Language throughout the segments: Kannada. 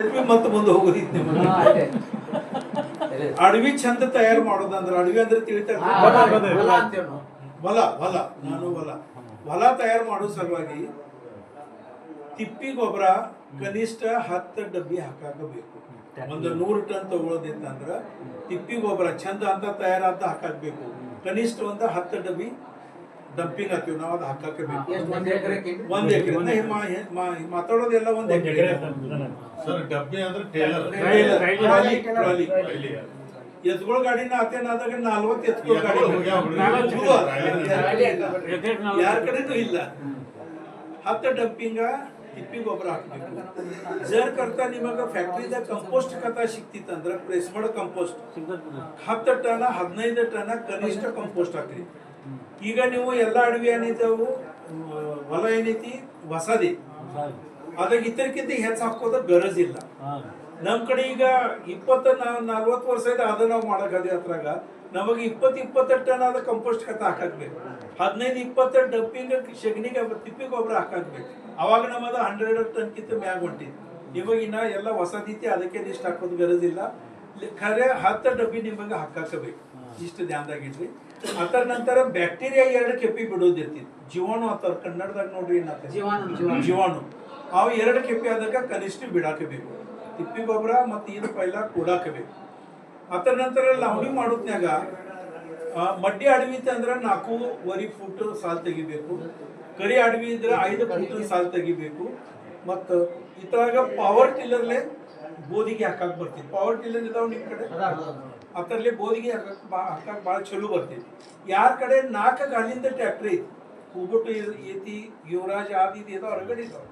ಮತ್ತೆ ಮುಂದೆ ಹೋಗೋದಿತ್ತು. ಅಡವಿ ಚಂದ ತಯಾರು ಮಾಡೋದಂದ್ರೆ ಅಡವಿ ಅಂದ್ರೆ ತಿಳಿತಾರೆ ಹೊಲ. ಹೊಲ ನಾನು ಹೊಲ ಹೊಲ ತಯಾರು ಮಾಡೋ ಸಲುವಾಗಿ ತಿಪ್ಪಿ ಗೊಬ್ಬರ ಕನಿಷ್ಠ ಹತ್ತು ಡಬ್ಬಿ ಹಾಕಾಕ ಬೇಕು ಒಂದು ನೂರು ಟನ್ ತಗೊಳ್ಳೋದಿತ್ತಂದ್ರ ತಿಪ್ಪಿ ಗೊಬ್ಬರ ಚಂದ ಅಂತ ತಯಾರಾದ ಹಾಕಾಕ್ಬೇಕು. ಕನಿಷ್ಠ ಒಂದು ಹತ್ತು ಡಬ್ಬಿ ಡಂಪಿಂಗ್ ಹಾಕ್ತೀವಿ ನಾವು ಅದು ಹಾಕಕ್ಕೆ ಬೇಕು. ಒಂದ್ ಎಕರೆ ಮಾತಾಡೋದೆಲ್ಲ ಒಂದ್ ಎಕರೆ. ಸರ್ ಡಬ್ಬಿ ಅಂದ್ರೆ ಟೇಲರ್. ಎತ್ಕೊಳ ಗಾಡಿನ ಆತೇನಾದಾಗ ನಲ್ವತ್ತು ಎತ್ಕೊಳ ಗಾಡಿ. ಯಾರ ಕಡೆನೂ ಇಲ್ಲ. ಹತ್ತು ಡಂಪಿಂಗ ತಿಪ್ಪಿ ಗೊಬ್ಬರ ಹಾಕ್ಬೇಕು. ಜರ್ ಕರ್ತ ನಿಮಗ ಫ್ಯಾಕ್ಟ್ರಿದ ಕಂಪೋಸ್ಟ್ ಕಥ ಸಿಕ್ತಿತ್ತಂದ್ರ ಪ್ರೆಸ್ ಮಾಡೋ ಕಂಪೋಸ್ಟ್ ಹತ್ತು ಟನ ಹದಿನೈದು ಟನ ಕನಿಷ್ಠ ಕಂಪೋಸ್ಟ್ ಹಾಕ್ರಿ. ಈಗ ನೀವು ಎಲ್ಲ ಅಡವಿ ಏನೈತೆ ಆ, ಹೊಲ ಏನೈತಿ? ಹೊಸದಿ ಅದಾಗ ಇತರಕ್ಕಿಂತ ಹೆಚ್ಚು ಹಾಕೋದ ಗರಜ್ ಇಲ್ಲ ನಮ್ ಕಡೆ ಈಗ ಇಪ್ಪತ್ತ ನಲ್ವತ್ತು ವರ್ಷ ಇದೆ ಅದ ನಾವು ಮಾಡಕದಿ ಅದ್ರಾಗ. ನಮಗೆ ಇಪ್ಪತ್ತು ಇಪ್ಪತ್ತೆರಡು ಟನ್ ಆದ ಕಂಪೋಸ್ಟ್ ಕತ್ತ ಹಾಕಬೇಕು ಹದಿನೈದು ಇಪ್ಪತ್ತೆರಡು ಡಬ್ಬಿಂಗ ಶಗ್ನಿಗೆ ತಿಪ್ಪಿ ಗೊಬ್ಬರ ಹಾಕಾಕ್ಬೇಕು. ಅವಾಗ ನಮ್ಮದ ಹಂಡ್ರೆಡ್ ಟನ್ ಕಿಂತ ಮ್ಯಾಗ ಹೊಂಟಿತ್ತು ಇವಾಗ ಇನ್ನ ಎಲ್ಲ ಹೊಸದೈತಿ ಅದಕ್ಕೆ ಇಷ್ಟ ಹಾಕೋದು ಗರಜಿಲ್ಲ. ಖರೆ ಹತ್ತು ಡಬ್ಬಿ ನಿಮಗೆ ಹಾಕಾಕಬೇಕು. ಇಷ್ಟು ಧ್ಯಾನದಾಗಿಡ್ರಿ ಅದರ ನಂತರ ಬ್ಯಾಕ್ಟೀರಿಯಾ ಎರಡು ಕೆಪ್ಪಿ ಬಿಡೋದಿರ್ತಿತ್ತು ಜೀವಾಣು ಅಂತಾರ ಕನ್ನಡದಾಗ ನೋಡ್ರಿ ಏನಾಗ್ತದೆ ಜೀವಾಣು, ಜೀವಾಣು. ಅವು ಎರಡು ಕೆಪ್ಪಿ ಆದಾಗ ಕನಿಷ್ಠ ಬಿಡಾಕಬೇಕು. ತಿಪ್ಪಿ ಗೊಬ್ಬರ ಮತ್ತು ಇದು ಪೈಲ ಕೂಡಾಕಬೇಕು. ಅದರ ನಂತರ ಲವಣಿ ಮಾಡೋದ್ನಾಗ ಮಡ್ಡಿ ಅಡವಿ ಅಂದ್ರೆ ನಾಲ್ಕೂವರೆ ಫುಟ್ ಸಾಲ್ ತೆಗಿಬೇಕು. ಕರಿ ಅಡವಿ ಇದ್ರೆ ಐದು ಫುಟ್ ಸಾಲ್ ತೆಗಿಬೇಕು. ಮತ್ತು ಇದ್ರಾಗ ಪವರ್ ಟಿಲ್ಲರ್ಲೆ ಬೋದಿಗೆ ಹಾಕಕ್ ಬರ್ತಿತ್ತು. ಪವರ್ ಟಿಲ್ಲರ್ ಇದಾವ ನಿಮ್ ಕಡೆ? ಅದರಲ್ಲಿ ಹಾಕಕ್ ಬಾ ಹಾಕಕ್ ಭಾಳ ಚಲೋ ಬರ್ತೈತಿ. ಯಾರ ಕಡೆ ನಾಲ್ಕು ಗಾಲಿಂದ ಟ್ಯಾಕ್ಟ್ರ್ ಐತಿ? ಹೂಬಿಟ್ಟು ಐತಿ ಯುವರಾಜ್ ಆದಿ ಇದು ಹೊರಗಡೆ ಇದ್ದಾವೆ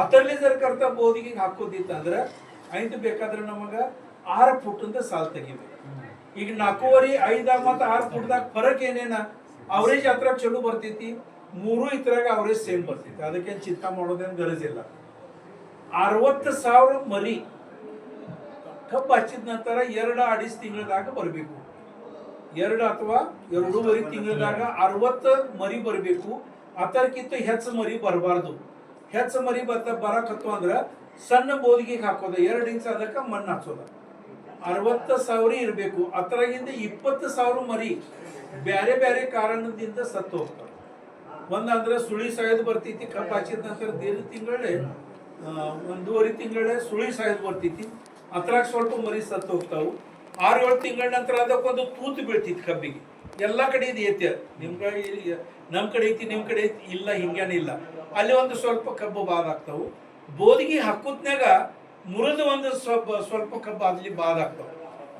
ಅದರಲ್ಲಿ ಜರ ಕರ್ತ ಬೋದಿಗೆ ಹಾಕೋದಿತ್ತಂದ್ರೆ ಐದು ಬೇಕಾದ್ರೆ ನಮಗೆ ಆರು ಫುಟ್ಟಿಂದ ಸಾಲ್ ತೆಗಿಬೇಕು. ಈಗ ನಾಲ್ಕೂವರೆ ಐದಾಗ ಮತ್ತು ಆರು ಫುಟ್ದಾಗ ಫರಕ್ ಏನೇನ? ಅವರೇಜ್ ಹತ್ರ ಚಲೋ ಬರ್ತೈತಿ, ಮೂರು ಇದ್ರಾಗ ಅವರೇಜ್ ಸೇಮ್ ಬರ್ತೈತಿ. ಅದಕ್ಕೇನು ಚಿಂತೆ ಮಾಡೋದೇನು ಗರಜಿಲ್ಲ ಅರವತ್ತು ಸಾವಿರ ಮರಿ ಕಬ್ಬು ಹಚ್ಚಿದ ನಂತರ ಎರಡು ಅಡಿಸ್ ತಿಂಗಳದಾಗ ಬರಬೇಕು. ಎರಡು ಅಥವಾ ಎರಡೂವರೆ ತಿಂಗಳದಾಗ ಅರವತ್ತು ಮರಿ ಬರಬೇಕು. ಅದಕ್ಕಿಂತ ಹೆಚ್ಚು ಮರಿ ಬರಬಾರ್ದು. ಹೆಚ್ಚು ಮರಿ ಬರ್ತ ಬರಕತ್ತು ಅಂದ್ರೆ ಸಣ್ಣ ಬೋದಿಗೆ ಹಾಕೋದ, ಎರಡು ಇಂಚ್ ಅದಕ್ಕೆ ಮಣ್ಣು ಹಾಕ್ಸೋದ ಅರವತ್ತು ಸಾವಿರ ಇರಬೇಕು. ಅದರಾಗಿಂದ ಇಪ್ಪತ್ತು ಸಾವಿರ ಮರಿ ಬೇರೆ ಬೇರೆ ಕಾರಣದಿಂದ ಸತ್ತು ಹೋಗ್ತಾರೆ ಒಂದಂದ್ರೆ ಸುಳಿ ಸಾಯೋದು ಬರ್ತೈತಿ, ಕಬ್ಬು ಹಚ್ಚಿದ ನಂತರ ದೇರು ತಿಂಗಳೇ ಒಂದೂವರೆ ತಿಂಗಳೇ ಸುಳಿ ಸಾಯೋದು ಬರ್ತೈತಿ. ಅದ್ರಾಗ ಸ್ವಲ್ಪ ಮರಿ ಸತ್ತು ಹೋಗ್ತಾವು. ಆರು ಏಳು ತಿಂಗಳ ನಂತರ ಅದಕ್ಕೊಂದು ತೂತು ಬೀಳ್ತಿತ್ತು ಕಬ್ಬಿಗೆ. ಎಲ್ಲ ಕಡೆ ಇದು ಐತಿ. ನಿಮ್ಮ ಕಡೆ ನಮ್ಮ ಕಡೆ ಐತಿ ನಿಮ್ಮ ಕಡೆ ಐತಿ. ಇಲ್ಲ ಹಿಂಗೇನಿಲ್ಲ ಅಲ್ಲಿ ಒಂದು ಸ್ವಲ್ಪ ಕಬ್ಬು ಬಾದ್ ಆಗ್ತಾವು ಬೋದಿಗೆ ಹಾಕುತ್ನ್ಯಾಗ ಮುರಿದು ಒಂದು ಸ್ವಲ್ಪ ಸ್ವಲ್ಪ ಕಬ್ಬು ಅಲ್ಲಿ ಬಾದ್ ಆಗ್ತಾವ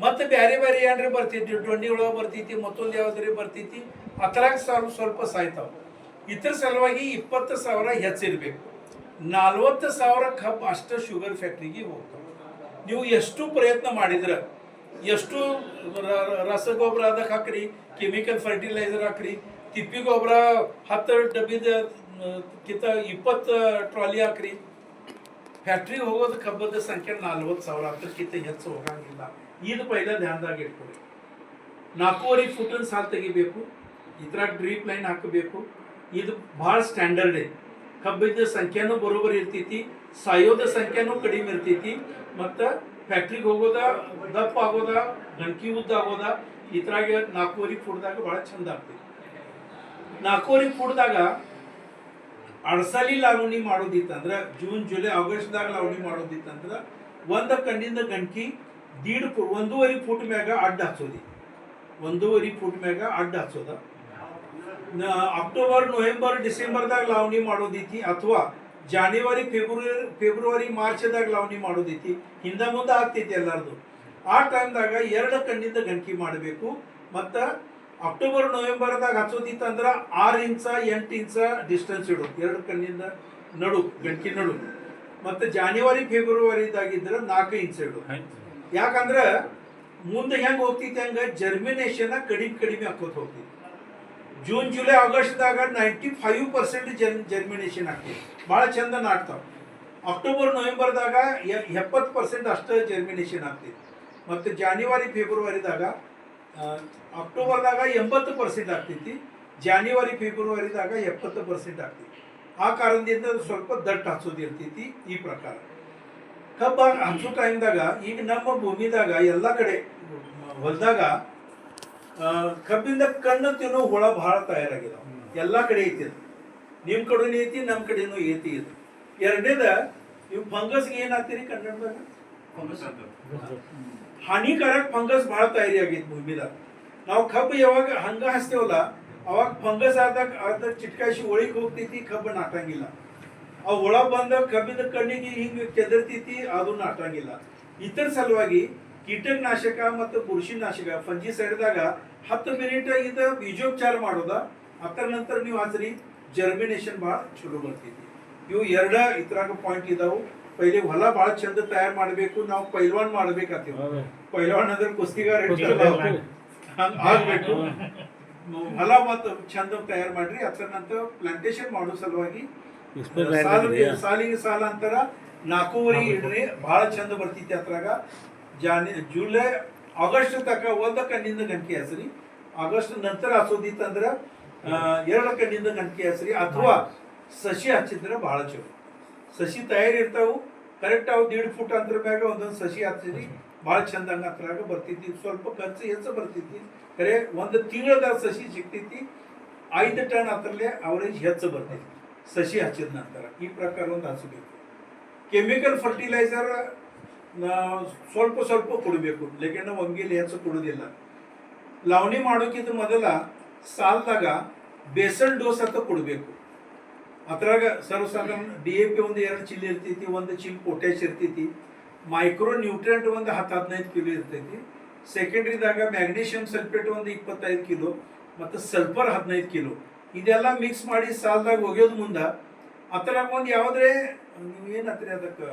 ಮತ್ತೆ ಬೇರೆ ಬೇರೆ ಏನ್ರಿ ಬರ್ತೈತಿ ಡೊಂಡಿ ಒಳಗೆ ಬರ್ತೈತಿ, ಮತ್ತೊಂದು ಯಾವ್ದ್ರಿ ಬರ್ತೈತಿ? ಅದ್ರಾಗ ಸ್ವಲ್ಪ ಸ್ವಲ್ಪ ಸಾಯ್ತಾವ. ಇದ್ರ ಸಲುವಾಗಿ ಇಪ್ಪತ್ತು ಸಾವಿರ ಹೆಚ್ಚಿರ್ಬೇಕು. ನಲ್ವತ್ತು ಸಾವಿರ ಕಬ್ಬು ಅಷ್ಟು ಶುಗರ್ ಫ್ಯಾಕ್ಟ್ರಿಗೆ ಹೋಗ್ತಾವೆ. ನೀವು ಎಷ್ಟು ಪ್ರಯತ್ನ ಮಾಡಿದ್ರೆ? ಎಷ್ಟು ರಸಗೊಬ್ಬರ ಅದಕ್ಕೆ ಹಾಕ್ರಿ ಕೆಮಿಕಲ್ ಫರ್ಟಿಲೈಸರ್ ಹಾಕ್ರಿ ತಿಪ್ಪಿ ಗೊಬ್ಬರ ಹತ್ತು ಡಬ್ಬಿದ ಕಿತ್ತ ಇಪ್ಪತ್ತು ಟ್ರಾಲಿ ಹಾಕ್ರಿ. ಫ್ಯಾಕ್ಟ್ರಿಗೆ ಹೋಗೋದು ಕಬ್ಬದ ಸಂಖ್ಯೆ ನಲ್ವತ್ತು ಸಾವಿರ ಹತ್ತಕ್ಕಿಂತ ಹೆಚ್ಚು ಹೋಗಂಗಿಲ್ಲ. ಇದು ಪೈಲ ಧ್ಯಾನದಾಗ ಇಟ್ಕೊಳ್ಳಿ ನಾಲ್ಕೂವರೆ ಫುಟನ್ ಸಾಲ ತೆಗಿಬೇಕು, ಇದ್ರಾಗ ಡ್ರೀಪ್ ಲೈನ್ ಹಾಕಬೇಕು. ಇದು ಭಾಳ ಸ್ಟ್ಯಾಂಡರ್ಡ್ ಐತಿ. ಕಬ್ಬಿದ ಸಂಖ್ಯೆನೂ ಬರೋಬ್ಬರಿ ಇರ್ತೈತಿ, ಸಾಯೋದ ಸಂಖ್ಯೆನೂ ಕಡಿಮೆ ಇರ್ತೈತಿ, ಮತ್ತು ಫ್ಯಾಕ್ಟ್ರಿಗೆ ಹೋಗೋದ, ದಪ್ಪ ಆಗೋದ ಗಂಕಿ ಉದ್ದ ಆಗೋದ ಇದ್ರಾಗೆ ನಾಲ್ಕೂವರೆ ಫುಡ್ದಾಗ ಭಾಳ ಚಂದ ಆಗ್ತೈತಿ. ನಾಲ್ಕೂವರೆ ಫುಡ್ದಾಗ ಅಡಸಲಿ ಲಾವಣಿ ಮಾಡೋದಿತ್ತಂದ್ರೆ, ಜೂನ್, ಜುಲೈ, ಆಗಸ್ಟ್ದಾಗ ಲಾವಣಿ ಮಾಡೋದಿತ್ತಂದ್ರೆ, ಒಂದ ಕಣ್ಣಿಂದ ಗಂಟಿ ದೀಡ್ ಫುಟ್ ಒಂದೂವರೆ ಫುಟ್ ಮ್ಯಾಗ ಅಡ್ಡ ಹಚ್ಚೋದಿ. ಒಂದೂವರೆ ಫುಟ್ ಮ್ಯಾಗ ಅಡ್ಡ ಹಚ್ಚೋದ. ಅಕ್ಟೋಬರ್, ನವೆಂಬರ್, ಡಿಸೆಂಬರ್ದಾಗ ಲಾವಣಿ ಮಾಡೋದೈತಿ ಅಥವಾ ಜಾನುವರಿ ಫೆಬ್ರವರಿ ಫೆಬ್ರವರಿ, ಮಾರ್ಚ್ದಾಗ ಲಾವಣಿ ಮಾಡೋದೈತಿ. ಹಿಂದೆ ಮುಂದೆ ಆಗ್ತೈತಿ ಎಲ್ಲರದು. ಆ ಟೈಮ್ದಾಗ ಎರಡು ಕಣ್ಣಿಂದ ಗಂಟಿ ಮಾಡಬೇಕು. ಮತ್ತು ಅಕ್ಟೋಬರ್, ನವೆಂಬರ್ದಾಗ ಹಚ್ಚೋದಿತ್ತು ಅಂದ್ರೆ ಆರು ಇಂಚ, ಎಂಟು ಇಂಚ ಡಿಸ್ಟೆನ್ಸ್ ಇಡು. ಎರಡು ಕಣ್ಣಿಂದ ನಡು ಗಂಟಿ ನಡು. ಮತ್ತು ಜಾನ್ಯುವರಿ, ಫೆಬ್ರವರಿದಾಗಿದ್ರೆ ನಾಲ್ಕು ಇಂಚ ಇಡೋದು ಯಾಕಂದ್ರೆ ಮುಂದೆ ಹೆಂಗೆ ಹೋಗ್ತೈತೆ ಹಂಗೆ ಜರ್ಮಿನೇಷನ್ ಕಡಿಮೆ ಕಡಿಮೆ ಹಾಕೋತ ಹೋಗ್ತೈತಿ. ಜೂನ್, ಜುಲೈ, ಆಗಸ್ಟ್ದಾಗ ನೈಂಟಿ ಫೈವ್ ಪರ್ಸೆಂಟ್ ಜನ್ ಜರ್ಮಿನೇಷನ್ ಆಗ್ತೈತಿ ಭಾಳ ಚಂದ ನಾಟ್ತಾವ. ಅಕ್ಟೋಬರ್ ನವೆಂಬರ್ದಾಗ ಎಪ್ಪತ್ತು ಪರ್ಸೆಂಟ್ ಅಷ್ಟೇ ಜರ್ಮಿನೇಷನ್ ಆಗ್ತೈತಿ ಮತ್ತು ಜಾನ್ಯುವರಿ ಫೆಬ್ರವರಿದಾಗ ಅಕ್ಟೋಬರ್ದಾಗ ಎಂಬತ್ತು ಪರ್ಸೆಂಟ್ ಆಗ್ತೈತಿ ಜಾನ್ಯುವರಿ ಫೆಬ್ರವರಿದಾಗ ಎಪ್ಪತ್ತು ಪರ್ಸೆಂಟ್ ಆಗ್ತೈತಿ ಆ ಕಾರಣದಿಂದ ಸ್ವಲ್ಪ ದಟ್ಟ ಹಚ್ಚೋದು ಇರ್ತೈತಿ ಈ ಪ್ರಕಾರ. ಕಬ್ಬ ಹಚ್ಚೋ ಟೈಮ್ದಾಗ ಈಗ ನಮ್ಮ ಭೂಮಿದಾಗ ಎಲ್ಲ ಕಡೆ ಹೊಲದಾಗ ಕಬ್ಬಿಂದ ಕಣ್ಣು ತಿನ್ನೋ ಹುಳ ಬಹಳ ತಯಾರಾಗಿದೆ. ಎಲ್ಲ ಕಡೆ ಐತಿ ಅದು. ನಿಮ್ ಕಡೆನೂ ಐತಿ ನಮ್ಮ ಕಡೆನೂ ಐತಿ ಇದು. ಎರಡನೇದ ನೀವು ಫಂಗಸ್ಗೆ ಏನಾಗ್ತೀರಿ ಕನ್ನಡದಾಗ ಹಾನಿಕಾರಕ ಫಂಗಸ್ ಬಹಳ ತಯಾರಿ ಆಗೈತಿ ಭೂಮಿದಾಗ ನಾವು ಕಬ್ಬು ಯಾವಾಗ ಹಂಗ ಹಚ್ತೇವಲ್ಲ ಅವಾಗ ಫಂಗಸ್ ಆದಾಗ ಅರ್ಧ ಚಿಟ್ಕಾಯಿಸಿ ಒಳಗೆ ಹೋಗ್ತೈತಿ ಕಬ್ಬು ನಾಟಂಗಿಲ್ಲ. ಆ ಹುಳ ಬಂದಾಗ ಕಬ್ಬಿನ ಕಣ್ಣಿಗೆ ಹಿಂಗೆ ಕೆದರ್ತೈತಿ ಅದು ನಾಟಂಗಿಲ್ಲ. ಇತರ ಸಲುವಾಗಿ ಕೀಟನಾಶಕ ಮತ್ತು ಬುರುಷಿನಾಶಕ ಫಂಜಿ ಸೈಡ್ದಾಗ ಹತ್ತು ಮಿನಿಟ್ ಇದ ಬೀಜೋಪಚಾರ ಮಾಡೋದ? ಅದರ ನಂತರ ನೀವು ಹಚ್ರಿ ಜರ್ಮಿನೇಷನ್ ಭಾಳ ಚಲೋ ಬರ್ತೈತಿ. ಇವು ಎರಡ ಇದ್ರಾಗ ಪಾಯಿಂಟ್ ಇದಾವು. ಪೈಲೆ ಹೊಲ ಭಾಳ ಚಂದ ತಯಾರು ಮಾಡಬೇಕು ನಾವು ಪೈಲ್ವಾನ್ ಮಾಡ್ಬೇಕಾಗ್ತೀವಿ ಪೈಲ್ವಾನ್ ಅಂದ್ರೆ ಕುಸ್ತಿಗಾರ ಆಗ್ಬೇಕು. ಹೊಲ ಮತ್ತು ಚಂದ ತಯಾರು ಮಾಡ್ರಿ ಅದರ ನಂತರ ಪ್ಲಾಂಟೇಶನ್ ಮಾಡೋ ಸಲುವಾಗಿ ಸಾಲಿಗೆ ಸಾಲ ಅಂತರ ನಾಲ್ಕೂವರೆ ಇಡ್ರಿ ಬಹಳ ಚಂದ ಬರ್ತೈತಿ ಅದ್ರಾಗ. ಜಾನಿ, ಜುಲೈ, ಆಗಸ್ಟ್ ತನಕ ಒಂದು ಕಣ್ಣಿಂದ ಗಂಟೆ ಹಸ್ರಿ, ಆಗಸ್ಟ್ ನಂತರ ಹಸೋದಿತ್ತಂದ್ರ ಎರಡು ಕಣ್ಣಿಂದ ಗಂಟೆ ಹಸ್ರಿ, ಅಥವಾ ಸಸಿ ಹಚ್ಚಿದ್ರೆ ಭಾಳ ಚಲೋ. ಸಸಿ ತಯಾರಿ ಇರ್ತಾವು ಕರೆಕ್ಟ್ ಅವು ದೀಡ್ ಫುಟ್ ಅಂತರ ಮ್ಯಾಗ ಒಂದೊಂದು ಸಸಿ ಹಚ್ಚಿರಿ ಭಾಳ ಚಂದ ಹತ್ರಾಗ ಬರ್ತೈತಿ ಸ್ವಲ್ಪ ಖರ್ಚು ಹೆಚ್ಚು ಬರ್ತೈತಿ ಖರೆ ಒಂದು ತಿಂಗಳದಾಗ ಸಸಿ ಸಿಗ್ತೈತಿ ಐದು ಟನ್ ಹತ್ರಲ್ಲೇ ಅವರೇಜ್ ಹೆಚ್ಚು ಬರ್ತೈತಿ ಸಸಿ ಹಚ್ಚಿದ ನಂತರ. ಈ ಪ್ರಕಾರ ಒಂದು ಹಚ್ಚಬೇಕು ಕೆಮಿಕಲ್ ಫರ್ಟಿಲೈಸರ್ ಸ್ವಲ್ಪ ಸ್ವಲ್ಪ ಕೊಡಬೇಕು. ಲೇಕಿನ ಒಂಗಿಲಿ ಹೆಚ್ಚು ಕೊಡೋದಿಲ್ಲ. ಲಾವಣಿ ಮಾಡೋಕ್ಕಿಂತ ಮೊದಲ ಸಾಲದಾಗ ಬೇಸನ್ ಡೋಸ್ ಅಂತ ಕೊಡಬೇಕು. ಅದ್ರಾಗ ಸರ್ವಸಾಧಾರಣ ಡಿ ಎ ಪಿ ಒಂದು ಎರಡು ಚಿಲ್ ಇರ್ತೈತಿ, ಒಂದು ಚಿಲ್ ಪೊಟ್ಯಾಶ್ ಇರ್ತೈತಿ, ಮೈಕ್ರೋ ನ್ಯೂಟ್ರಿಯೆಂಟ್ ಒಂದು ಹತ್ತು ಹದಿನೈದು ಕಿಲೋ ಇರ್ತೈತಿ. ಸೆಕೆಂಡ್ರಿದಾಗ ಮ್ಯಾಗ್ನೀಷಿಯಂ ಸಲ್ಫೇಟ್ ಒಂದು ಇಪ್ಪತ್ತೈದು ಕಿಲೋ, ಮತ್ತು ಸಲ್ಫರ್ ಹದಿನೈದು ಕಿಲೋ. ಇದೆಲ್ಲ ಮಿಕ್ಸ್ ಮಾಡಿ ಸಾಲದಾಗ ಒಗೆಯೋದು ಮುಂದೆ ಅದ್ರಾಗ ಒಂದು ಯಾವುದೇ ನೀವು ಏನು ಹತ್ತಿರ ಅದಕ್ಕೆ?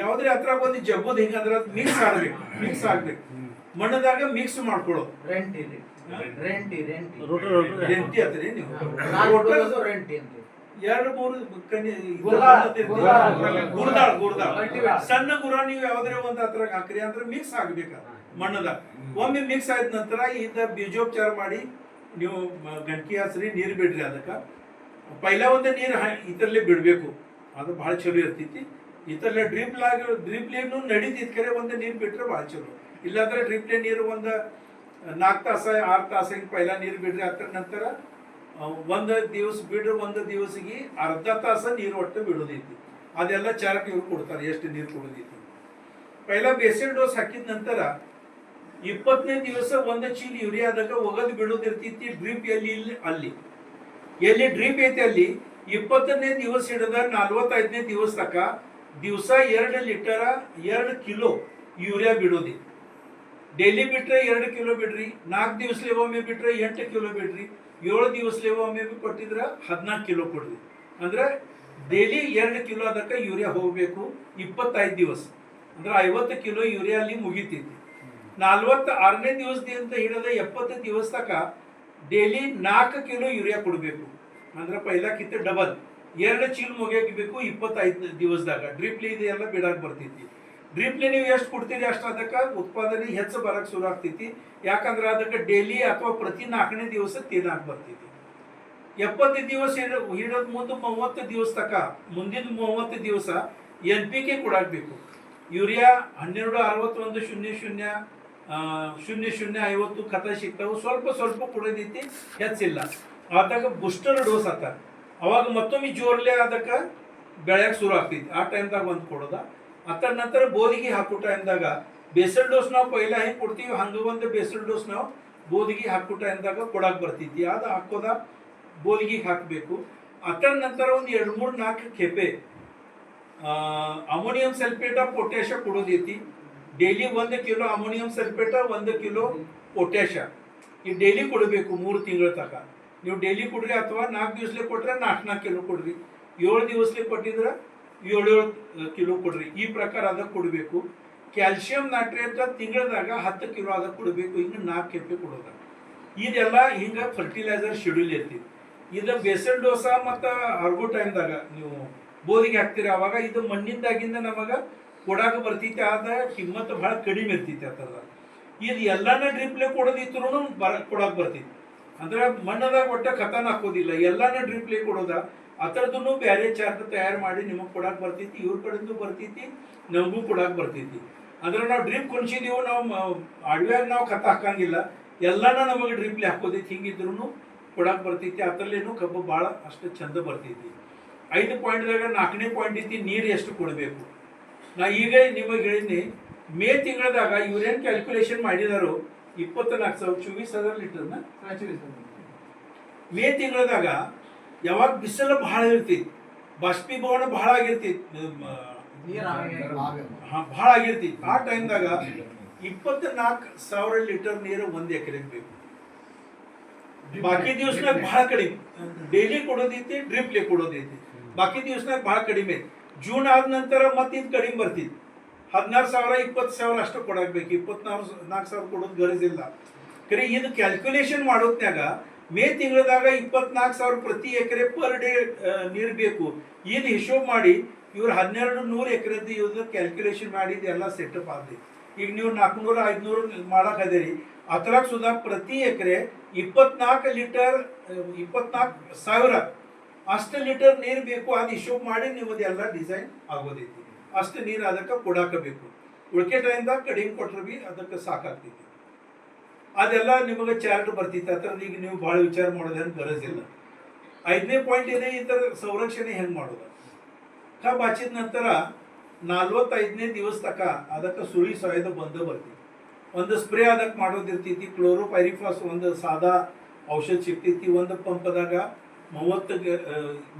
ಯಾವುದೇ ಹತ್ರ ಬಂದು ಜಬ್ಬದ್ ಹಿಂಗಂದ್ರೆ ಮಿಕ್ಸ್ ಆಗ್ಬೇಕು ಮಿಕ್ಸ್ ಆಗ್ಬೇಕು. ಮಣ್ಣದಾಗ ಮಿಕ್ಸ್ ಮಾಡ್ಕೊಳ್ಳೋ ರೆಂಟಿ ಇದೆ. ರೆಂಟಿ ರೆಂಟಿ ರೆಂಟಿ ನೀವು? ರೆಂಟಿ ಅಂತ ಎರಡು ಮೂರು ಗುರ್ದಾಳ್, ಗುರ್ದಾಳ್. ಸಣ್ಣ ಗುರ ನೀವು ಯಾವ್ದ್ರೆ ಒಂದ್ ಹತ್ರ ಹಾಕ್ರಿ ಅಂದ್ರೆ ಮಿಕ್ಸ್ ಆಗ್ಬೇಕ ಮಣ್ಣದ. ಒಮ್ಮೆ ಮಿಕ್ಸ್ ಆದ ನಂತರ ಇದ ಬೀಜೋಪಚಾರ ಮಾಡಿ ನೀವು ಗಂಟಿ ಹಾಸ್ರಿ ನೀರ್ ನೀರು ಬಿಡ್ರಿ ಅದಕ್ಕ. ಪೈಲ ಒಂದೇ ನೀರು ಇದರಲ್ಲೇ ಬಿಡ್ಬೇಕು. ಅದು ಬಹಳ ಚಲೋ ಇರ್ತೈತಿ. ಇದರಲ್ಲೇ ಡ್ರಿಪ್ ಲಾಗ್ ಡ್ರಿಪ್ ಲೈನು ನಡೀತಿದ್ ಕರೆ ಒಂದು ನೀರು ಬಿಟ್ಟರೆ ಭಾಳ ಚಲೋ. ಇಲ್ಲಾಂದ್ರೆ ಡ್ರಿಪ್ ಲೈನ್ ನೀರು ಒಂದು ನಾಲ್ಕು ತಾಸು, ಆರು ತಾಸ ಹಿಂಗೆ ಪೈಲ ನೀರು ಬಿಡ್ರಿ ಅದ್ರ ನಂತರ ಒಂದು ದಿವಸ ಬಿಡ್ರಿ, ಒಂದು ದಿವಸಿಗೆ ಅರ್ಧ ತಾಸ ನೀರು ಒಟ್ಟು ಬಿಡೋದೈತಿ ಅದೆಲ್ಲ ಚಾರಕ್ಕೆ ಇವ್ರು ಕೊಡ್ತಾರೆ, ಎಷ್ಟು ನೀರು ಕೊಡೋದೈತಿ. ಪೈಲ ಬೇಸಿಲ್ ಡೋಸ್ ಹಾಕಿದ ನಂತರ ಇಪ್ಪತ್ತನೇ ದಿವಸ ಒಂದು ಚೀಲ ಯೂರಿಯಾದಾಗ ಒಗದು ಬಿಡೋದಿರ್ತೈತಿ ಡ್ರಿಪ್ ಎಲ್ಲಿ ಇಲ್ಲಿ, ಅಲ್ಲಿ. ಎಲ್ಲಿ ಡ್ರಿಪ್ ಐತಿ ಅಲ್ಲಿ ಇಪ್ಪತ್ತನೇ ದಿವಸ ಹಿಡಿದ ನಲ್ವತ್ತೈದನೇ ದಿವಸ ತಕ ದಿವಸ ಎರಡು ಲೀಟರ ಎರಡು ಕಿಲೋ ಯೂರಿಯಾ ಬಿಡೋದಿ. ಡೈಲಿ ಬಿಟ್ಟರೆ ಎರಡು ಕಿಲೋ ಬಿಡ್ರಿ, ನಾಲ್ಕು ದಿವಸ ಒಮ್ಮೆ ಬಿಟ್ಟರೆ ಎಂಟು ಕಿಲೋ ಬಿಡ್ರಿ, ಏಳು ದಿವಸ ಒಮ್ಮೆ ಕೊಟ್ಟಿದ್ರೆ ಹದಿನಾಲ್ಕು ಕಿಲೋ ಕೊಡ್ರಿ. ಅಂದ್ರೆ ಡೈಲಿ ಎರಡು ಕಿಲೋ ಅದಕ್ಕೆ ಯೂರಿಯಾ ಹೋಗಬೇಕು ಇಪ್ಪತ್ತೈದು ದಿವಸ. ಅಂದ್ರೆ ಐವತ್ತು ಕಿಲೋ ಯೂರಿಯಾ ಅಲ್ಲಿ ಮುಗಿತೈತಿ. ನಲ್ವತ್ತ ಆರನೇ ದಿವಸದಿಂದ ಹಿಡಿದ ಎಪ್ಪತ್ತು ದಿವಸ ತನಕ ಡೈಲಿ ನಾಲ್ಕು ಕಿಲೋ ಯೂರಿಯಾ ಕೊಡಬೇಕು. ಅಂದ್ರೆ ಪೈಲಾಕಿತ್ತು ಡಬಲ್. ಎರಡು ಚೀಲ ಮುಗಿಯಾಕಬೇಕು ಇಪ್ಪತ್ತೈದು ದಿವಸದಾಗ. ಡ್ರಿಪ್ಲಿ ಇದೆಲ್ಲ ಬಿಡಾಕ್ ಬರ್ತೈತಿ ಡ್ರಿಪ್ಲಿ ನೀವು ಎಷ್ಟು ಕೊಡ್ತೀರಿ ಅಷ್ಟು ಅದಕ್ಕೆ ಉತ್ಪಾದನೆ ಹೆಚ್ಚು ಬರಕ್ಕೆ ಶುರು ಆಗ್ತೈತಿ ಯಾಕಂದ್ರೆ ಅದಕ್ಕೆ ಡೈಲಿ ಅಥವಾ ಪ್ರತಿ ನಾಲ್ಕನೇ ದಿವಸ ತಿನ್ನಾಕ್ ಬರ್ತೈತಿ ಎಪ್ಪತ್ತು ದಿವಸ ಹಿಡಿದ ಮುಂದೆ ಮೂವತ್ತು ದಿವಸ ತಕ, ಮುಂದಿನ ಮೂವತ್ತು ದಿವಸ ಎನ್ ಪಿ ಕೆ ಕೊಡಾಕ್ಬೇಕು. ಯೂರಿಯಾ ಹನ್ನೆರಡು, ಅರವತ್ತೊಂದು, ಶೂನ್ಯ ಶೂನ್ಯ ಶೂನ್ಯ ಶೂನ್ಯ, ಐವತ್ತು ಖತ ಸಿಗ್ತಾವು. ಸ್ವಲ್ಪ ಸ್ವಲ್ಪ ಕೊಡೋದೈತಿ ಹೆಚ್ಚಿಲ್ಲ. ಆದಾಗ ಬೂಸ್ಟರ್ ಡೋಸ್ ಆತ ಅವಾಗ ಮತ್ತೊಮ್ಮೆ ಜೋರ್ಲೆ ಅದಕ್ಕೆ ಬೆಳೆಯಕ್ಕೆ ಶುರು ಆಗ್ತೈತಿ ಆ ಟೈಮ್ದಾಗ ಒಂದು ಕೊಡೋದ. ಅದರ ನಂತರ ಬೋದಿಗೆ ಹಾಕೋ ಎಂದಾಗ ಬೇಸಲ್ ಡೋಸ್ ನಾವು ಪೈಲ ಹೆಂಗೆ ಕೊಡ್ತೀವಿ? ಹಂಗೆ ಒಂದು ಬೇಸಲ್ ಡೋಸ್ ನಾವು ಬೋದಿಗೆ ಹಾಕೋ ಟೈಮ್ದಾಗ ಕೊಡಕ್ಕೆ ಬರ್ತೈತಿ ಅದು ಹಾಕೋದ ಬೋದಿಗೆ ಹಾಕಬೇಕು. ಅದರ ನಂತರ ಒಂದು ಎರಡು ಮೂರು ನಾಲ್ಕು ಕೆಪೆ ಅಮೋನಿಯಂ ಸಲ್ಫೇಟ ಪೊಟ್ಯಾಷ ಕೊಡೋದೈತಿ. ಡೈಲಿ ಒಂದು ಕಿಲೋ ಅಮೋನಿಯಂ ಸಲ್ಫೇಟ, ಒಂದು ಕಿಲೋ ಪೊಟ್ಯಾಷ ಈ ಡೈಲಿ ಕೊಡಬೇಕು ಮೂರು ತಿಂಗಳ ತನಕ ನೀವು ಡೈಲಿ ಕೊಡ್ರಿ ಅಥವಾ ನಾಲ್ಕು ದಿವಸಲೆ ಕೊಟ್ಟರೆ ನಾಲ್ಕು ನಾಲ್ಕು ಕಿಲೋ ಕೊಡ್ರಿ. ಏಳು ದಿವಸಲೆ ಕೊಟ್ಟಿದ್ರೆ ಏಳೇಳು ಏಳು ಕಿಲೋ ಕೊಡ್ರಿ. ಈ ಪ್ರಕಾರ ಅದಕ್ಕೆ ಕೊಡಬೇಕು. ಕ್ಯಾಲ್ಸಿಯಂ ನಾಟ್ರಿಯಂತ ತಿಂಗಳದಾಗ ಹತ್ತು ಕಿಲೋ ಅದಕ್ಕೆ ಕೊಡಬೇಕು. ಹಿಂಗೆ ನಾಲ್ಕು ಕೆಂಪೆ ಕೊಡೋದ. ಇದೆಲ್ಲ ಹಿಂಗೆ ಫರ್ಟಿಲೈಸರ್ ಶೆಡ್ಯೂಲ್ ಐತಿ ಇದು ಬೇಸಲ್ ಡೋಸ ಮತ್ತು ಹರ್ಗೋ ಟೈಮ್ದಾಗ ನೀವು ಬೋದಿಗೆ ಹಾಕ್ತೀರಿ. ಅವಾಗ ಇದು ಮಣ್ಣಿಂದಾಗಿಂದ ನಮಗೆ ಕೊಡಾಕ ಬರ್ತೈತಿ. ಆದ ಕಿಮ್ಮತ್ತು ಭಾಳ ಕಡಿಮೆ ಇರ್ತೈತಿ ಆತದ ಇದು ಎಲ್ಲಾನ ಡ್ರಿಪ್ಲೆ ಕೊಡೋದಿದ್ರು ಬರ ಕೊಡಕ್ಕೆ ಬರ್ತೈತಿ. ಅಂದ್ರೆ ಮಣ್ಣದಾಗ ಒಟ್ಟ ಕಥನ ಹಾಕೋದಿಲ್ಲ. ಎಲ್ಲಾನು ಡ್ರಿಪ್ಲಿ ಕೊಡೋದ. ಆ ಬ್ಯಾರೆ ಬೇರೆ ಚಾರ್ಟ್ ತಯಾರು ಮಾಡಿ ನಿಮಗೆ ಕೊಡಕ್ಕೆ ಬರ್ತೈತಿ, ಇವ್ರ ಕಡೆಯಿಂದ ಬರ್ತೈತಿ, ನಮಗೂ ಕೊಡಕ್ಕೆ ಬರ್ತೈತಿ. ಅಂದ್ರೆ ನಾವು ಡ್ರಿಪ್ ಕುಣಿಸಿದೀವಿ, ನಾವು ಅಡವ್ಯಾಗ ನಾವು ಕಥ ಹಾಕಂಗಿಲ್ಲ. ಎಲ್ಲಾನ ನಮಗೆ ಡ್ರಿಪ್ಲಿ ಹಾಕೋದೈತಿ. ಹಿಂಗಿದ್ರು ಕೊಡಕ್ಕೆ ಬರ್ತೈತಿ. ಅದರಲ್ಲೇನು ಕಬ್ಬು ಭಾಳ ಅಷ್ಟು ಚಂದ ಬರ್ತೈತಿ. ಐದು ಪಾಯಿಂಟ್ದಾಗ ನಾಲ್ಕನೇ ಪಾಯಿಂಟ್ ಐತಿ ನೀರು ಎಷ್ಟು ಕೊಡಬೇಕು? ನಾ ಈಗ ನಿಮಗೆ ಹೇಳಿದ್ನಿ, ಮೇ ತಿಂಗಳದಾಗ ಇವ್ರೇನು ಕ್ಯಾಲ್ಕುಲೇಷನ್ ಮಾಡಿದಾರೋ ಇಪ್ಪತ್ನಾಲ್ಕು ಸಾವಿರ ಚೌಬೀಸ್ ಸಾವಿರ ಲೀಟರ್ನ ಮೇ ತಿಂಗಳದಾಗ ಯಾವಾಗ ಬಿಸಿಲು ಬಹಳ ಇರ್ತೈತಿ ಬಾಷ್ಪೀಭವನ ಬಹಳ ಆಗಿರ್ತೈತಿ ಭಾಳ ಹಾಗೆ. ಹಾ, ಬಹಳ ಆಗಿರ್ತೈತಿ ಆ ಟೈಮ್ದಾಗ ಇಪ್ಪತ್ನಾಲ್ಕು ಸಾವಿರ ಲೀಟರ್ ನೀರು ಒಂದ್ ಎಕರೆಗೆ ಬೇಕು. ಬಾಕಿ ದಿವಸನಾಗ ಬಹಳ ಕಡಿಮೆ. ಡೈಲಿ ಕೊಡೋದೈತಿ ಡ್ರಿಪ್ಲಿ ಕೊಡೋದೈತಿ. ಬಾಕಿ ದಿವಸನಾಗ ಬಹಳ ಕಡಿಮೆ. ಜೂನ್ ಆದ ನಂತರ ಮತ್ತೆ ಇದು ಕಡಿಮೆ ಬರ್ತಿತ್ತು. ಹದಿನಾರು ಸಾವಿರ, ಇಪ್ಪತ್ತು ಸಾವಿರ ಅಷ್ಟು ಕೊಡಬೇಕು ಇಪ್ಪತ್ನಾರು ನಾಲ್ಕು ಸಾವಿರ ಕೊಡೋದು ಗರಜಿಲ್ಲ ಕರೆ, ಇದು ಕ್ಯಾಲ್ಕುಲೇಷನ್ ಮಾಡೋದ್ನಾಗ ಮೇ ತಿಂಗಳದಾಗ ಇಪ್ಪತ್ನಾಲ್ಕು ಸಾವಿರ ಪ್ರತಿ ಎಕರೆ ಪರ್ ಡೇ ನೀರು ಬೇಕು. ಇದು ಹಿಶೋಬ್ ಮಾಡಿ, ಇವ್ರು ಹನ್ನೆರಡು ನೂರು ಎಕರೆದ್ದು ಇವ್ರದ್ದು ಕ್ಯಾಲ್ಕುಲೇಷನ್ ಮಾಡಿ ಎಲ್ಲ ಸೆಟಪ್ ಆದ್ರಿ. ಈಗ ನೀವು ನಾಲ್ಕುನೂರು, ಐದುನೂರು ಮಾಡಕ್ಕೆ ಅದೇರಿ ಅದ್ರಾಗ ಸುಧಾ ಪ್ರತಿ ಎಕರೆ ಇಪ್ಪತ್ನಾಲ್ಕು ಲೀಟರ್ ಇಪ್ಪತ್ನಾಲ್ಕು ಸಾವಿರ ಅಷ್ಟು ಲೀಟರ್ ನೀರು ಬೇಕು. ಅದು ಹಿಶೋಬ್ ಮಾಡಿ ನೀವು ಅದೆಲ್ಲ ಡಿಸೈನ್ ಆಗೋದೈತಿ. ಅಷ್ಟು ನೀರು ಅದಕ್ಕೆ ಕೊಡಾಕಬೇಕು. ಉಳ್ಕೆ ಟೈಮ್ದಾಗ ಕಡಿಮೆ ಕೊಟ್ಟರೆ ಬಿ ಅದಕ್ಕೆ ಸಾಕಾಗ್ತೈತಿ. ಅದೆಲ್ಲ ನಿಮಗೆ ಚಾರ್ಟ್ ಬರ್ತಿತ್ತು. ಥರದ್ದು ಈಗ ನೀವು ಭಾಳ ವಿಚಾರ ಮಾಡೋದೇನು ಗರಜಿಲ್ಲ. ಐದನೇ ಪಾಯಿಂಟ್ ಏನೇ ಈ ಸಂರಕ್ಷಣೆ ಹೆಂಗೆ ಮಾಡೋದು? ಕಬ್ ಹಚ್ಚಿದ ನಂತರ ನಲ್ವತ್ತೈದನೇ ದಿವಸ ತಕ ಅದಕ್ಕೆ ಸುಳಿ ಸಾಯ್ದು ಬಂದು ಬರ್ತೈತಿ. ಒಂದು ಸ್ಪ್ರೇ ಅದಕ್ಕೆ ಮಾಡೋದಿರ್ತೈತಿ ಕ್ಲೋರೋಪೈರಿಫಾಸ್ ಒಂದು ಸಾದಾ ಔಷಧ ಸಿಗ್ತೈತಿ. ಒಂದು ಪಂಪದಾಗ ಮೂವತ್ತು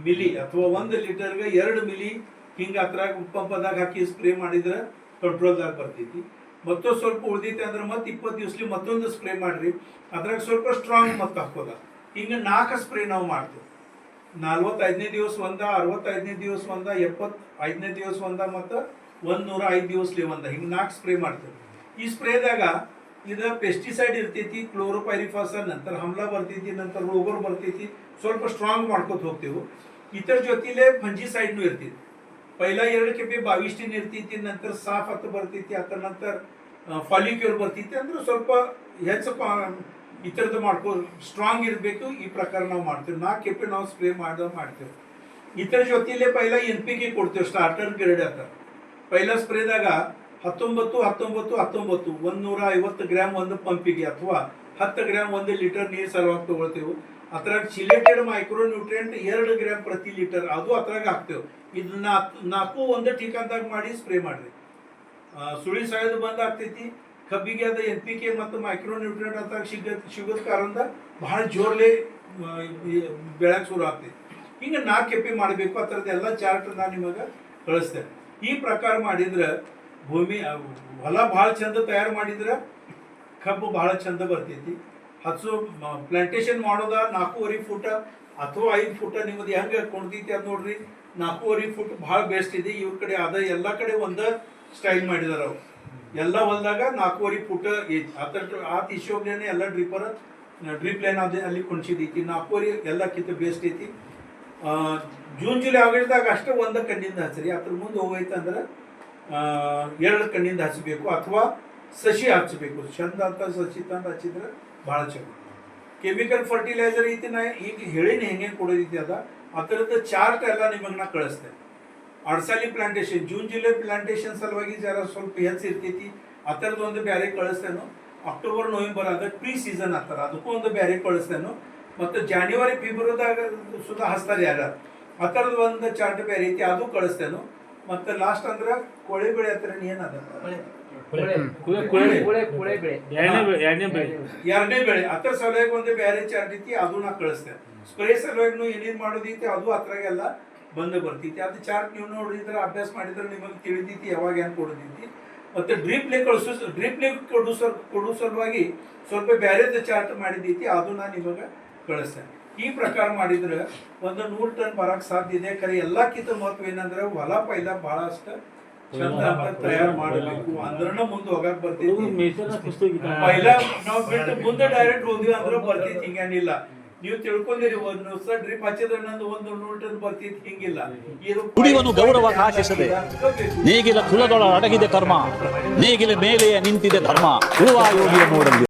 ಮಿಲಿ ಅಥವಾ ಒಂದು ಲೀಟರ್ಗೆ ಎರಡು ಮಿಲಿ ಹಿಂಗೆ ಅದ್ರಾಗ ಪಂಪದಾಗ ಹಾಕಿ ಸ್ಪ್ರೇ ಮಾಡಿದ್ರೆ ಕಂಟ್ರೋಲ್ದಾಗ ಬರ್ತೈತಿ. ಮತ್ತೊಂದು ಸ್ವಲ್ಪ ಉಳಿದೈತೆ ಅಂದ್ರೆ ಮತ್ತೆ ಇಪ್ಪತ್ತು ದಿವ್ಸಲಿ ಮತ್ತೊಂದು ಸ್ಪ್ರೇ ಮಾಡ್ರಿ. ಅದ್ರಾಗ ಸ್ವಲ್ಪ ಸ್ಟ್ರಾಂಗ್ ಮತ್ತೆ ಹಾಕೋದ ಹಿಂಗೆ ನಾಲ್ಕು ಸ್ಪ್ರೇ ನಾವು ಮಾಡ್ತೇವೆ. ನಲ್ವತ್ತೈದನೇ ದಿವಸ ಒಂದ, ಅರವತ್ತೈದನೇ ದಿವಸ ಒಂದ ಎಪ್ಪತ್ ಐದನೇ ದಿವಸ ಒಂದ ಮತ್ತು ಒಂದ್ ನೂರ ಐದು ದಿವಸಲಿ ಒಂದ. ಹಿಂಗೆ ನಾಲ್ಕು ಸ್ಪ್ರೇ ಮಾಡ್ತೇವೆ. ಈ ಸ್ಪ್ರೇದಾಗ ಇದು ಪೆಸ್ಟಿಸೈಡ್ ಇರ್ತೈತಿ ಕ್ಲೋರೋಪೈರಿಫಾಸ ನಂತರ ಹಮ್ಲ ಬರ್ತೈತಿ, ನಂತರ ರೋಗರ್ ಬರ್ತೈತಿ. ಸ್ವಲ್ಪ ಸ್ಟ್ರಾಂಗ್ ಮಾಡ್ಕೊತ ಹೋಗ್ತೇವೆ. ಇತರ ಜೊತೆಲೇ ಫಂಜಿಸೈಡ್ನು ಇರ್ತೈತಿ. ಪೈಲ ಎರಡು ಕೆಪಿ ಬಾವಿಷ್ಟಿನ ಇರ್ತೈತಿ ನಂತರ ಸಾಫ್ ಹತ್ತು ಬರ್ತೈತಿ ಅದ್ರ ನಂತರ ಫಾಲಿಕ್ಯೂರ್ ಬರ್ತೈತಿ ಅಂದ್ರೆ ಸ್ವಲ್ಪ ಹೆಚ್ಚು ಈ ಥರದ್ದು ಮಾಡ್ಕೋ ಸ್ಟ್ರಾಂಗ್ ಇರಬೇಕು ಈ ಪ್ರಕಾರ ನಾವು ಮಾಡ್ತೇವೆ ನಾಲ್ಕು ಕೆಪಿ ನಾವು ಸ್ಪ್ರೇ ಮಾಡೋ ಮಾಡ್ತೇವೆ ಇತರ ಜೊತೆಲೇ ಪೈಲ ಎನ್ ಪಿ ಕೆ ಕೊಡ್ತೇವೆ ಸ್ಟಾರ್ಟರ್ ಗ್ರೇಡ್ ಅಂತ ಪೈಲ ಸ್ಪ್ರೇದಾಗ ಹತ್ತೊಂಬತ್ತು ಹತ್ತೊಂಬತ್ತು ಹತ್ತೊಂಬತ್ತು ಒಂದು ನೂರ ಐವತ್ತು ಗ್ರಾಮ್ ಒಂದು ಪಂಪಿಗೆ ಅಥವಾ ಹತ್ತು ಗ್ರಾಮ್ ಒಂದು ಲೀಟರ್ ನೀರು ಸಲುವಾಗಿ ತಗೊಳ್ತೇವೆ ಅದ್ರಾಗ ಚಿಲೇಟೆಡ್ ಮೈಕ್ರೋ ನ್ಯೂಟ್ರಿಯೆಂಟ್ ಎರಡು ಗ್ರಾಮ್ ಪ್ರತಿ ಲೀಟರ್ ಅದು ಅದ್ರಾಗ ಹಾಕ್ತೇವೆ. ಇದನ್ನ ನಾಲ್ಕು ನಾಲ್ಕು ಒಂದು ಟೀಕಾಂತಾಗ ಮಾಡಿ ಸ್ಪ್ರೇ ಮಾಡ್ರಿ. ಸುಳಿ ಸಾಯೋದು ಬಂದ್ ಆಗ್ತೈತಿ. ಕಬ್ಬಿಗೆ ಅದ ಎನ್ ಪಿ ಕೆ ಮತ್ತು ಮೈಕ್ರೋನ್ಯೂಟ್ರಿಯಂಟ್ ಅಂತ ಸಿಗ ಸಿಗೋದ್ ಕಾರಣದ ಬಹಳ ಜೋರ್ಲೆ ಬೆಳಕ್ ಶುರು ಆಗ್ತೈತಿ. ಹಿಂಗೆ ನಾಲ್ಕು ಕೆಪಿ ಮಾಡಬೇಕು, ಆ ಎಲ್ಲ ಚಾರ್ಟ್ ನಾನು ನಿಮಗೆ ಕಳಿಸ್ತೇನೆ. ಈ ಪ್ರಕಾರ ಮಾಡಿದ್ರೆ ಭೂಮಿ ಹೊಲ ಭಾಳ ಚಂದ ತಯಾರು ಮಾಡಿದ್ರೆ ಕಬ್ಬು ಭಾಳ ಚಂದ ಬರ್ತೈತಿ. ಹಚ್ಚು ಪ್ಲಾಂಟೇಶನ್ ಮಾಡೋದ ನಾಲ್ಕೂವರೆ ಫುಟ ಅಥವಾ ಐದು ಫುಟ, ನಿಮ್ಮದು ಹೆಂಗೆ ಕೊಂಡ್ತೈತಿ ಅದು ನೋಡ್ರಿ. ನಾಲ್ಕೂವರೆ ಫುಟ್ ಭಾಳ ಬೆಸ್ಟ್ ಇದೆ. ಇವ್ರ ಕಡೆ ಅದ, ಎಲ್ಲ ಕಡೆ ಒಂದು ಸ್ಟೈಲ್ ಮಾಡಿದಾರ ಅವ್ರು. ಎಲ್ಲ ಹೊಲದಾಗ ನಾಲ್ಕೂವರೆ ಫುಟ್ ಅದ್ರ ಆ ತಿಶೋಗ್ಲೇನೆ ಎಲ್ಲ ಡ್ರಿಪರ್ ಡ್ರಿಪ್ ಲೈನ್ ಅದೇ ಅಲ್ಲಿ ಕುಣ್ಸಿದೈತಿ ನಾಲ್ಕೂವರೆ ಎಲ್ಲಕ್ಕಿಂತ ಬೆಸ್ಟ್ ಐತಿ. ಜೂನ್, ಜುಲೈ ಆಗಿದ್ದಾಗ ಅಷ್ಟೇ ಒಂದು ಕಣ್ಣಿಂದ ಹಚ್ಚರಿ ಅದ್ರ ಮುಂದೆ ಹೋಗೈತಂದ್ರೆ ಎರಡು ಕಣ್ಣಿಂದ ಹಚ್ಚಬೇಕು ಅಥವಾ ಸಸಿ ಹಚ್ಚಬೇಕು ಚಂದ ಅಂತ ಸಸಿ ತಂದು ಹಚ್ಚಿದ್ರೆ ಭಾಳ ಚಲೋ ಕೆಮಿಕಲ್ ಫರ್ಟಿಲೈಸರ್ ಐತಿ ನಾ ಈಗ ಹೇಳಿನ ಹೆಂಗೆ ಕೊಡೋದೈತಿ ಅದ. ಅದರದ್ದು ಚಾರ್ಟ್ ಎಲ್ಲ ನಿಮಗೆ ನಾ ಕಳಿಸ್ತೇನೆ. ಅಡ್ಸಾಲಿ ಪ್ಲಾಂಟೇಶನ್ ಜೂನ್ ಜುಲೈ ಪ್ಲಾಂಟೇಶನ್ ಸಲುವಾಗಿ ಜರ ಸ್ವಲ್ಪ ಹೆಚ್ಚು ಇರ್ತೈತಿ. ಆ ಥರದ್ದು ಒಂದು ಬೇರೆ ಕಳಿಸ್ತೇನು. ಅಕ್ಟೋಬರ್ ನವೆಂಬರ್ ಅದ ಪ್ರೀ ಸೀಸನ್ ಆಗ್ತಾರೆ ಅದಕ್ಕೂ ಒಂದು ಬ್ಯಾರೆ ಕಳಿಸ್ತೇನು. ಮತ್ತು ಜಾನ್ಯುವರಿ ಫೆಬ್ರವರಿದಾಗ ಸುಧಾ ಹಚ್ತಾರೆ ಯಾರ. ಆ ಥರದ್ದು ಒಂದು ಚಾರ್ಟ್ ಬೇರೆ ಐತಿ, ಅದು ಕಳಿಸ್ತೇನು. ಮತ್ತು ಲಾಸ್ಟ್ ಅಂದ್ರೆ ಕೋಳಿ ಬೆಳೆ ಹತ್ರ ಏನದ ಎರಡನೇ ಬೆಳೆ. ಎರಡನೇ ಬೆಳೆ. ಅದ್ರ ಸಲುವಾಗಿ ಒಂದು ಬ್ಯಾರೆ ಚಾರ್ಟ್ ಐತಿ ಅದು ನಾ ಕಳಿಸ್ತೆ ಸ್ಪ್ರೇ ಸಲುವಾಗಿ ಏನೇನು ಮಾಡೋದೈತಿ ಅದು ಹತ್ರಾಗೆಲ್ಲ ಬಂದು ಬರ್ತೈತಿ. ಅದು ಚಾರ್ಟ್ ನೀವು ನೋಡಿದ್ರೆ ಅಭ್ಯಾಸ ಮಾಡಿದ್ರೆ ನಿಮಗೆ ತಿಳಿದೈತಿ ಯಾವಾಗ ಏನು ಕೊಡೋದೈತಿ. ಮತ್ತೆ ಡ್ರಿಪ್ಲೆ ಕಳಿಸೋ ಡ್ರಿಪ್ಲೆ ಕೊಡೋ ಸ್ವಲ್ಪ ಕೊಡೋ ಸಲುವಾಗಿ ಸ್ವಲ್ಪ ಬೇರೆದ ಚಾರ್ಟ್ ಮಾಡಿದೈತಿ ಅದು ನಾ ನಿಮಗೆ ಕಳಿಸ್ತೇನೆ. ಈ ಪ್ರಕಾರ ಮಾಡಿದ್ರೆ ಒಂದು ನೂರು ಟನ್ ಬರಕ್ ಸಾಧ್ಯ ಇದೆ. ಕರೆ ಎಲ್ಲಕ್ಕಿಂತ ಮಹತ್ವ ಏನಂದ್ರೆ ಹೊಲ ಪೈಲ ಅಂತ ತಯಾರು ಮಾಡಬೇಕು. ಅಂದ್ರನ ಮುಂದೆ ಹೋಗಕ್ ಬರ್ತೈತಿ ಮೇಸನ ಪುಸ್ತಕ ಇದೆ. ಪೈಲ ನಾವ್ ಬಿಟ್ಟು ಮುಂದೆ ಡೈರೆಕ್ಟ್ ಹೋದ್ವಿ ಅಂದ್ರೆ ಬರ್ತೈತಿ ಹಿಂಗೇನಿಲ್ಲ. ನೀವು ತಿಳ್ಕೊಂಡಿರಿ ಒಂದು ಡ್ರಿಪ್ ಹಚ್ಚಿದ್ರೆ ನಂದು ಒಂದು ನೂರು ಟನ್ ಬರ್ತೈತಿ ಹಿಂಗಿಲ್ಲ. ಇದು ಕುಡಿಯುವನು ಗೌರವ ಕಾಶಿಸದೆ. ನೀಗಿಲ ಕುಲದೊಳ ಅಡಗಿದೆ ಕರ್ಮ. ನೀಗಿಲ ಮೇಲೆಯೇ ನಿಂತಿದೆ ಧರ್ಮ. ಉಳುವ ಯೋಗಿಯ ಮೂಡಲ್ಲಿ